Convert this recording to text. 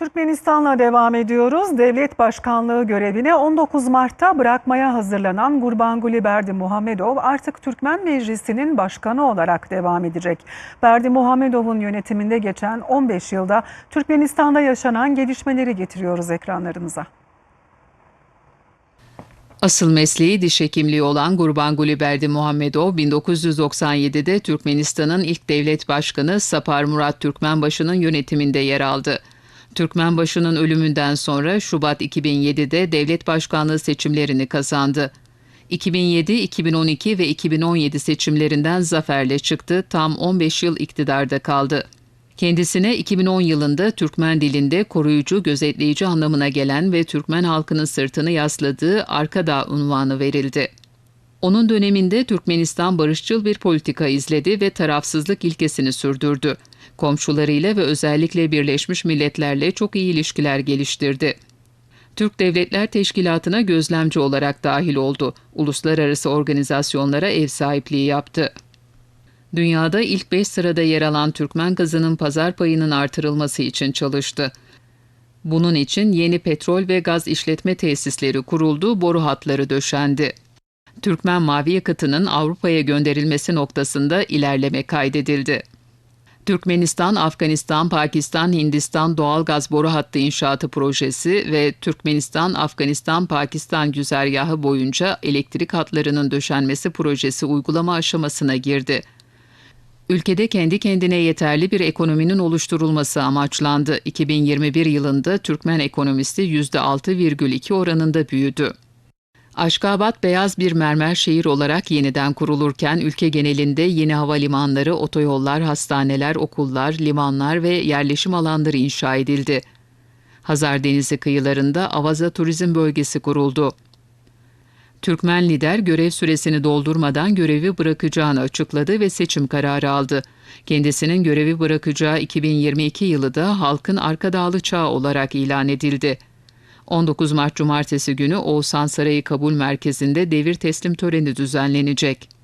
Türkmenistan'la devam ediyoruz. Devlet başkanlığı görevini 19 Mart'ta bırakmaya hazırlanan Gurbanguly Berdi Muhammedov artık Türkmen Meclisi'nin başkanı olarak devam edecek. Berdi Muhammedov'un yönetiminde geçen 15 yılda Türkmenistan'da yaşanan gelişmeleri getiriyoruz ekranlarınıza. Asıl mesleği diş hekimliği olan Gurbanguly Berdi Muhammedov 1997'de Türkmenistan'ın ilk devlet başkanı Sapar Murat Türkmenbaşı'nın yönetiminde yer aldı. Türkmenbaşı'nın ölümünden sonra Şubat 2007'de devlet başkanlığı seçimlerini kazandı. 2007, 2012 ve 2017 seçimlerinden zaferle çıktı, tam 15 yıl iktidarda kaldı. Kendisine 2010 yılında Türkmen dilinde koruyucu, gözetleyici anlamına gelen ve Türkmen halkının sırtını yasladığı Arkadağ unvanı verildi. Onun döneminde Türkmenistan barışçıl bir politika izledi ve tarafsızlık ilkesini sürdürdü. Komşularıyla ve özellikle Birleşmiş Milletler'le çok iyi ilişkiler geliştirdi. Türk Devletler Teşkilatı'na gözlemci olarak dahil oldu. Uluslararası organizasyonlara ev sahipliği yaptı. Dünyada ilk 5 sırada yer alan Türkmen gazının pazar payının artırılması için çalıştı. Bunun için yeni petrol ve gaz işletme tesisleri kuruldu, boru hatları döşendi. Türkmen mavi yakıtının Avrupa'ya gönderilmesi noktasında ilerleme kaydedildi. Türkmenistan, Afganistan, Pakistan, Hindistan doğal gaz boru hattı inşaatı projesi ve Türkmenistan, Afganistan, Pakistan güzergahı boyunca elektrik hatlarının döşenmesi projesi uygulama aşamasına girdi. Ülkede kendi kendine yeterli bir ekonominin oluşturulması amaçlandı. 2021 yılında Türkmen ekonomisi %6,2 oranında büyüdü. Aşkabat beyaz bir mermer şehir olarak yeniden kurulurken ülke genelinde yeni havalimanları, otoyollar, hastaneler, okullar, limanlar ve yerleşim alanları inşa edildi. Hazar Denizi kıyılarında Avaza Turizm Bölgesi kuruldu. Türkmen lider görev süresini doldurmadan görevi bırakacağını açıkladı ve seçim kararı aldı. Kendisinin görevi bırakacağı 2022 yılı da halkın Arkadağlı çağı olarak ilan edildi. 19 Mart Cumartesi günü Oğuzhan Sarayı Kabul Merkezi'nde devir teslim töreni düzenlenecek.